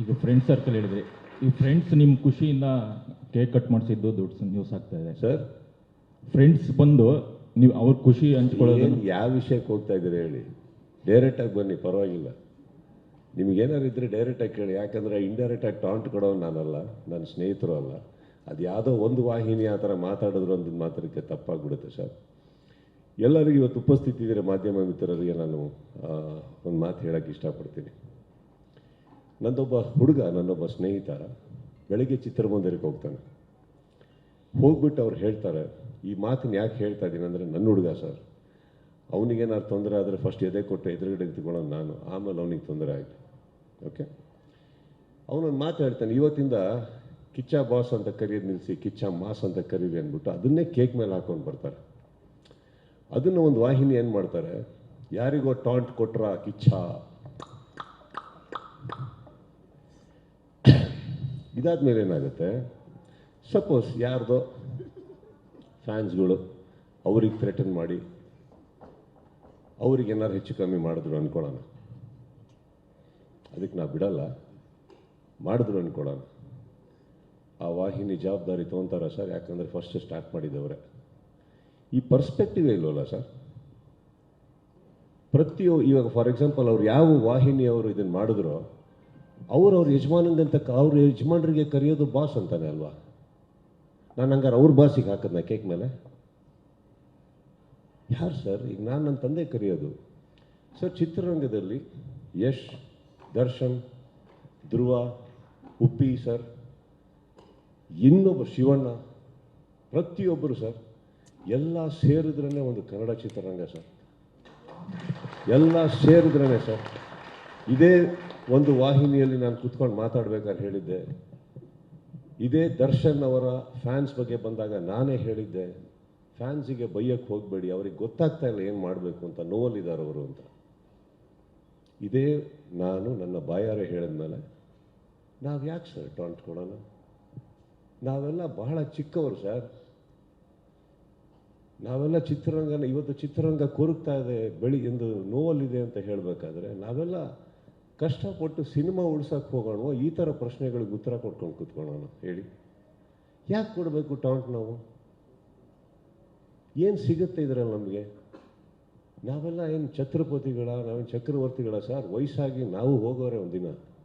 ಈಗ friend circle ಹೇಳಿದ್ರಿ ಈ ಫ್ರೆಂಡ್ಸ್ ನಿಮ್ಮ ಖುಷಿಯಿಂದ ಕೇಕ್ ಕಟ್ ಮಾಡಿಸಿದ್ದು ದೊಡ್ಡ ನ್ಯೂಸ್ ಆಗ್ತಾ ಇದೆ. ಸರ್ ಫ್ರೆಂಡ್ಸ್ ಬಂದು ನೀವು ಅವ್ರ ಖುಷಿ ಹಂಚ್ಕೊಳ್ಳೋದು ಯಾವ ವಿಷಯಕ್ಕೆ ಹೋಗ್ತಾ ಇದ್ದೀರಿ ಹೇಳಿ? ಡೈರೆಕ್ಟಾಗಿ ಬನ್ನಿ ಪರವಾಗಿಲ್ಲ. ನಿಮಗೇನಾದ್ರು ಇದ್ರೆ ಡೈರೆಕ್ಟಾಗಿ ಕೇಳಿ. ಯಾಕಂದರೆ ಇಂಡೈರೆಕ್ಟಾಗಿ ಟಾಂಟ್ ಕೊಡೋನು ನಾನಲ್ಲ ನನ್ನ ಸ್ನೇಹಿತರು ಅಲ್ಲ. ಅದು ಯಾವುದೋ ಒಂದು ವಾಹಿನಿ ಆ ಥರ ಮಾತಾಡಿದ್ರು ಅಂದಿದ್ದು ಮಾತ್ರಕ್ಕೆ ತಪ್ಪಾಗ್ಬಿಡುತ್ತೆ ಸರ್. ಎಲ್ಲರಿಗೂ ಇವತ್ತು ಉಪಸ್ಥಿತಿ ಇದ್ದರೆ ಮಾಧ್ಯಮ ಮಿತ್ರರಿಗೆ ನಾನು ಒಂದು ಮಾತು ಹೇಳೋಕ್ಕೆ ಇಷ್ಟಪಡ್ತೀನಿ. ನಂದೊಬ್ಬ ಹುಡುಗ, ನನ್ನೊಬ್ಬ ಸ್ನೇಹಿತ ಬೆಳಗ್ಗೆ ಚಿತ್ರಮಂದಿರಕ್ಕೆ ಹೋಗ್ತಾನೆ. ಹೋಗ್ಬಿಟ್ಟು ಅವ್ರು ಹೇಳ್ತಾರೆ, ಈ ಮಾತನ್ನು ಯಾಕೆ ಹೇಳ್ತಾ ಇದ್ದೀನಿ ಅಂದರೆ ನನ್ನ ಹುಡುಗ ಸರ್, ಅವನಿಗೇನಾದ್ರು ತೊಂದರೆ ಆದರೆ ಫಸ್ಟ್ ಎದೆ ಕೊಟ್ಟು ಎದುರುಗಡೆ ತಗೊಳ್ಳೋದು ನಾನು, ಆಮೇಲೆ ಅವನಿಗೆ ತೊಂದರೆ ಆಯಿತು. ಓಕೆ ಅವನೊಂದು ಮಾತು ಹೇಳ್ತಾನೆ, ಇವತ್ತಿಂದ ಕಿಚ್ಚ ಬಾಸ್ ಅಂತ ಕರಿಯೋದು ನಿಲ್ಲಿಸಿ ಕಿಚ್ಚ ಮಾಸ್ ಅಂತ ಕರೀರಿ ಅಂದ್ಬಿಟ್ಟು ಅದನ್ನೇ ಕೇಕ್ ಮೇಲೆ ಹಾಕೊಂಡು ಬರ್ತಾರೆ. ಅದನ್ನು ಒಂದು ವಾಹಿನಿ ಏನು ಮಾಡ್ತಾರೆ, ಯಾರಿಗೋ ಟಾಂಟ್ ಕೊಟ್ರ ಕಿಚ್ಚ ಇದಾದ್ಮೇಲೆ ಏನಾಗುತ್ತೆ? ಸಪೋಸ್ ಯಾರ್ದೋ ಫ್ಯಾನ್ಸ್ಗಳು ಅವ್ರಿಗೆ ಥ್ರೆಟನ್ ಮಾಡಿ, ಅವ್ರಿಗೆ ಏನಾರು ಹೆಚ್ಚು ಕಮ್ಮಿ ಮಾಡಿದ್ರು ಅನ್ಕೊಳ್ಳೋಣ. ಅದಕ್ಕೆ ನಾವು ಬಿಡಲ್ಲ. ಮಾಡಿದ್ರು ಅನ್ಕೊಳ್ಳೋಣ. ಆ ವಾಹಿನಿ ಜವಾಬ್ದಾರಿ ತೊಗೊತಾರ ಸರ್ ಯಾಕಂದರೆ ಫಸ್ಟ್ ಸ್ಟಾರ್ಟ್ ಮಾಡಿದ್ದವ್ರೆ ಈ ಪರ್ಸ್ಪೆಕ್ಟಿವ್ ಇಲ್ವಲ್ಲ ಸರ್ ಪ್ರತಿಯೊ, ಇವಾಗ ಫಾರ್ ಎಕ್ಸಾಂಪಲ್ ಅವ್ರು ಯಾವ ವಾಹಿನಿಯವರು ಇದನ್ನು ಮಾಡಿದ್ರು ಅವ್ರು ಅವ್ರ ಯಜಮಾನಂಗಂತ ಅವ್ರ ಯಜಮಾನರಿಗೆ ಕರೆಯೋದು ಬಾಸ್ ಅಂತಾನೆ ಅಲ್ವಾ? ನಾನು ಹಂಗಾರೆ ಅವ್ರ ಬಾಸಿಗೆ ಹಾಕಿದ್ನ ಕೇಕ್ ಮೇಲೆ? ಯಾರು ಸರ್? ಈಗ ನಾನು ನನ್ನ ತಂದೆ ಕರೆಯೋದು. ಸರ್, ಚಿತ್ರರಂಗದಲ್ಲಿ ಯಶ್, ದರ್ಶನ್, ಧ್ರುವ, ಉಪ್ಪಿ ಸರ್, ಇನ್ನೊಬ್ಬ ಶಿವಣ್ಣ ಪ್ರತಿಯೊಬ್ಬರು ಸರ್, ಎಲ್ಲ ಸೇರಿದ್ರೇ ಒಂದು ಕನ್ನಡ ಚಿತ್ರರಂಗ ಸರ್. ಎಲ್ಲ ಸೇರಿದ್ರೇ ಸರ್. ಇದೇ ಒಂದು ವಾಹಿನಿಯಲ್ಲಿ ನಾನು ಕೂತ್ಕೊಂಡು ಮಾತಾಡ್ಬೇಕಾದ್ರೆ ಹೇಳಿದ್ದೆ, ಇದೇ ದರ್ಶನ್ ಅವರ ಫ್ಯಾನ್ಸ್ ಬಗ್ಗೆ ಬಂದಾಗ ನಾನೇ ಹೇಳಿದ್ದೆ, ಫ್ಯಾನ್ಸಿಗೆ ಬೈಯಕ್ಕೆ ಹೋಗಬೇಡಿ, ಅವ್ರಿಗೆ ಗೊತ್ತಾಗ್ತಾ ಇಲ್ಲ ಏನು ಮಾಡಬೇಕು ಅಂತ, ನೋವಲ್ಲಿದ್ದಾರೆ ಅವರು ಅಂತ. ಇದೇ ನಾನು ನನ್ನ ಬಾಯಾರೆ ಹೇಳಿದ್ಮೇಲೆ ನಾವು ಯಾಕೆ ಸರ್ ಟಾಂಟ್ ಕೊಡೋಣ ನಾವೆಲ್ಲ ಬಹಳ ಚಿಕ್ಕವರು ಸರ್. ನಾವೆಲ್ಲ ಚಿತ್ರರಂಗನ, ಇವತ್ತು ಚಿತ್ರರಂಗ ಕೊರಗ್ತಾ ಇದೆ, ಬೆಳಿ ಎಂದು ನೋವಲ್ಲಿದೆ ಅಂತ ಹೇಳಬೇಕಾದ್ರೆ ನಾವೆಲ್ಲ ಕಷ್ಟಪಟ್ಟು ಸಿನಿಮಾ ಉಳ್ಸಕ್ಕೆ ಹೋಗೋಣ, ಈ ಥರ ಪ್ರಶ್ನೆಗಳಿಗೆ ಉತ್ತರ ಕೊಟ್ಕೊಂಡು ಕೂತ್ಕೊಳ್ಳೋಣ ಹೇಳಿ. ಯಾಕೆ ಕೊಡಬೇಕು ಟಾಂಟ್ ನಾವು? ಏನು ಸಿಗುತ್ತೆ ಇದರಲ್ಲಿ ನಮಗೆ? ನಾವೆಲ್ಲ ಏನು ಛತ್ರಪತಿಗಳ, ನಾವೇನು ಚಕ್ರವರ್ತಿಗಳ ಸರ್? ವಯಸ್ಸಾಗಿ ನಾವು ಹೋಗೋರೆ ಒಂದಿನ.